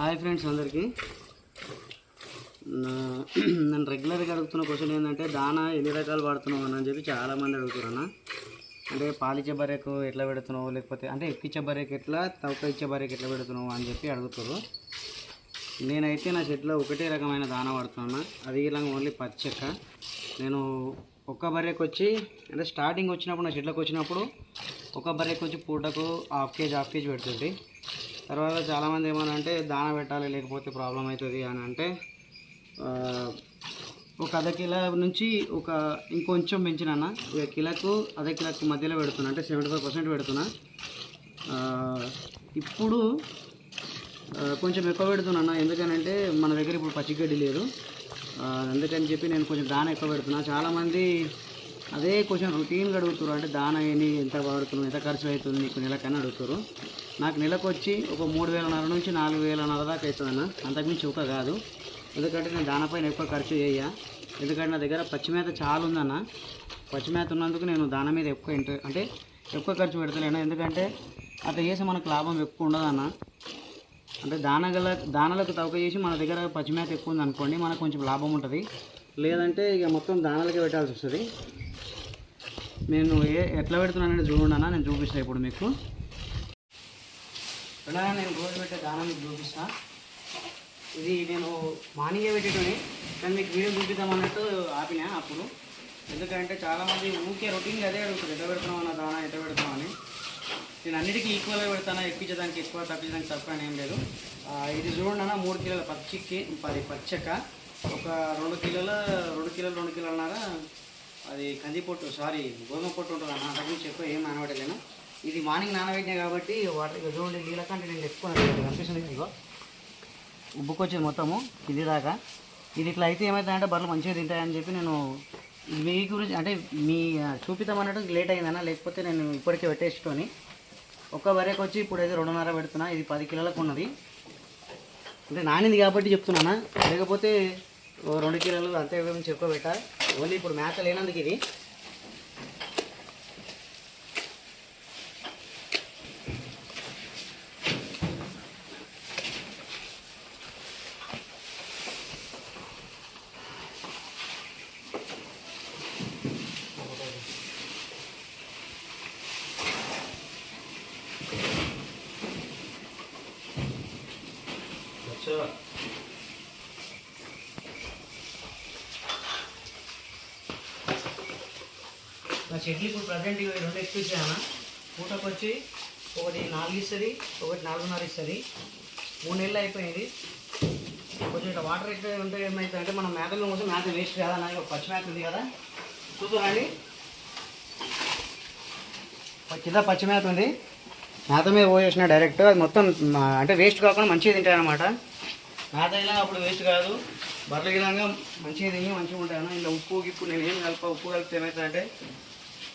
Hi friends అందరికీ. నా- రెగ్యులర్గా అడుగుతున్న క్వశ్చన్ ఏంటంటే దానా ఎన్ని రకాలు వాడుతున్నావు అని చెప్పి చాలామంది అడుగుతున్నా అంటే పాలిచ్చే బర్రెకు ఎట్లా పెడుతున్నావు? లేకపోతే అంటే ఎక్కిచ్చే బర్రెకి ఎట్లా తవ్వుక ఇచ్చే బర్రెకి ఎట్లా పెడుతున్నావు అని చెప్పి అడుగుతారు. నేనైతే నా చెట్లో ఒకటే రకమైన దానా వాడుతున్నా అది ఇలా ఓన్లీ పచ్చక్క. నేను ఒక్క బర్రెకి వచ్చి అంటే స్టార్టింగ్ వచ్చినప్పుడు నా చెట్లకు వచ్చినప్పుడు ఒక బర్రెకి వచ్చి పూటకు హాఫ్ కేజీ హాఫ్ కేజీ పెడుతుంది తర్వాత చాలామంది ఏమన్నా అంటే దాన పెట్టాలి లేకపోతే ప్రాబ్లం అవుతుంది అని అంటే ఒక అర్ధ కిలో నుంచి ఒక ఇంకొంచెం పెంచిన ఇక కిలోకు అర్ధ కిలోకు మధ్యలో పెడుతున్నా అంటే సెవెంటీ ఫైవ్ పర్సెంట్ పెడుతున్నా ఇప్పుడు కొంచెం ఎక్కువ పెడుతున్నా ఎందుకనంటే మన దగ్గర ఇప్పుడు పచ్చిగడ్డి లేదు. అందుకని చెప్పి నేను కొంచెం దాన ఎక్కువ పెడుతున్నా. చాలామంది అదే కొంచెం రొటీన్గా అడుగుతారు అంటే దాన ఏని ఎంత వాడుతున్నావు ఎంత ఖర్చు అవుతుంది నీకు నెలకని అడుగుతారు నాకు నెలకు వచ్చి ఒక మూడు వేలన్నర నుంచి నాలుగు వేలన్నర దాకా అవుతుందన్న. అంతకుమించి ఒక కాదు. ఎందుకంటే నేను దానిపైన ఎక్కువ ఖర్చు చేయ. ఎందుకంటే నా దగ్గర పచ్చిమేత చాలా ఉందన్న. పచ్చిమేత ఉన్నందుకు నేను దాని మీద ఎక్కువ ఇంట్రె అంటే ఎక్కువ ఖర్చు పెడతలేను. ఎందుకంటే అట్లా చేసి మనకు లాభం ఎక్కువ ఉండదన్న. అంటే దానగల దానాలకు తవ్వక చేసి మన దగ్గర పచ్చిమేత ఎక్కువ ఉంది అనుకోండి మనకు కొంచెం లాభం ఉంటుంది. లేదంటే ఇక మొత్తం దానాలకే పెట్టాల్సి వస్తుంది. నేను ఏ ఎట్లా పెడుతున్నానని చూడండి అన్న నేను చూపిస్తాను ఇప్పుడు మీకు. ఎలా నేను రోజు పెట్టే దానా మీకు చూపిస్తా. ఇది నేను మార్నింగే పెట్టేటోని కానీ మీకు వీడియో చూపిద్దామన్నట్టు ఆపినా అప్పుడు. ఎందుకంటే చాలామంది ఊకే రొటీన్గా అదే అడుగుతారు ఎట్లా పెడుతున్నావు అన్న దానా ఎట్లా పెడుతున్నావు అని. నేను అన్నిటికీ ఈక్వల్గా పెడతాను ఎక్కించడానికి ఎక్కువ తప్పించడానికి తక్కువ అని ఏం లేదు. ఇది చూడండి అన్న మూడు కిలోల పచ్చికి పది పచ్చక ఒక రెండు కిలోల రెండు కిలోలు రెండు కిలోలన్నర అది కంది పొట్టు సారీ గోధుమ పొట్టు ఉంటుంది అన్న అంతకు ఎక్కువ ఏం నానబెట్టలేను ఇది మార్నింగ్ నానబెట్టినా కాబట్టి వాటర్ ఇక చూడండి నీళ్ళ కంటే నేను ఎక్కువ కనిపిస్తుంది ఇదిగో. ఉబ్బుకొచ్చింది మొత్తము ఇది దాకా. ఇది ఇట్లా అయితే ఏమవుతుందంటే బర్రెలు మంచిగా తింటాయని చెప్పి నేను మీ గురించి అంటే మీ చూపిద్దాం అన్నట్టు లేట్ అయిందన్న లేకపోతే నేను ఇప్పటికే పెట్టేసుకొని ఒక్క బర్రెకి వచ్చి ఇప్పుడు అయితే రెండున్నర పెడుతున్నా ఇది పది కిలోలకు ఉన్నది. అంటే నానింది కాబట్టి చెప్తున్నానా లేకపోతే రెండు కిలోలు అంతే మించి ఎక్కువ ఓన్లీ ఇప్పుడు మేత లేనందుకు ఇది Sure. చెట్లు ఇప్పుడు ప్రజెంట్ ఇవి రెండు ఎక్కువ ఇచ్చాను పూటకు వచ్చి ఒకటి నాలుగు ఇస్తుంది ఒకటి నాలుగున్నర ఇస్తుంది. మూడు నెలలు అయిపోయింది. కొంచెం ఇట్లా వాటర్ ఎక్కువ ఉంటే ఏమైతే అంటే మనం మేతల కోసం మేత వేస్ట్ కాదా నాకు పచ్చి మేత ఉంది కదా. చూద్దామండి కింద పచ్చి మేత ఉంది. మేత మీద పోసేసిన డైరెక్ట్ అది మొత్తం అంటే వేస్ట్ కాకుండా మంచిగా తింటాయన్నమాట మేత అయినా అప్పుడు వేస్ట్ కాదు. బర్రెల విధంగా మంచిగా తిని మంచిగా ఉంటాను ఇలా ఉప్పు గిప్పు నేను ఏం కలప ఉప్పు కలిపితే ఏమవుతుందంటే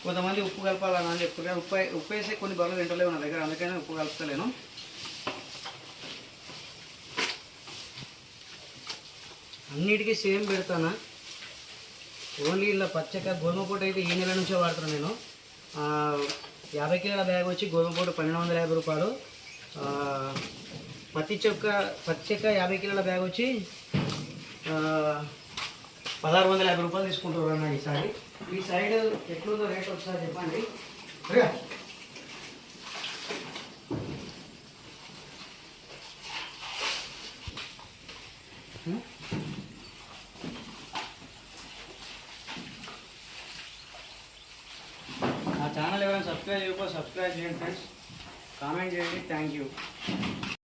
కొంతమంది ఉప్పు కలపాలని అని చెప్తారు కానీ ఉప్పు ఉప్పు వేసే కొన్ని బర్రెలు తింటలేవు నా దగ్గర. అందుకనే ఉప్పు కలుపుతలేను. అన్నిటికీ సేమ్ పెడతానా? ఓన్లీ ఇలా పచ్చక గోధుమ పొట్టు అయితే ఈ నెల నుంచే వాడతాను నేను. యాభై కిలోల బ్యాగ్ వచ్చి గోధుమ పొట్టు పన్నెండు వందల యాభై రూపాయలు. పత్తి చొక్క పత్తి చెక్క యాభై కిలోల బ్యాగ్ వచ్చి పదహారు వందల యాభై రూపాయలు తీసుకుంటారు అన్న ఈసారి ఈ సైడ్ ఎట్లుందో రేట్ ఒకసారి చెప్పండి. రేగా. నా ఛానల్ ఎవరైనా సబ్స్క్రైబ్ చేయకపోతే సబ్స్క్రైబ్ చేయండి ఫ్రెండ్స్ కామెంట్ చేయండి. Thank you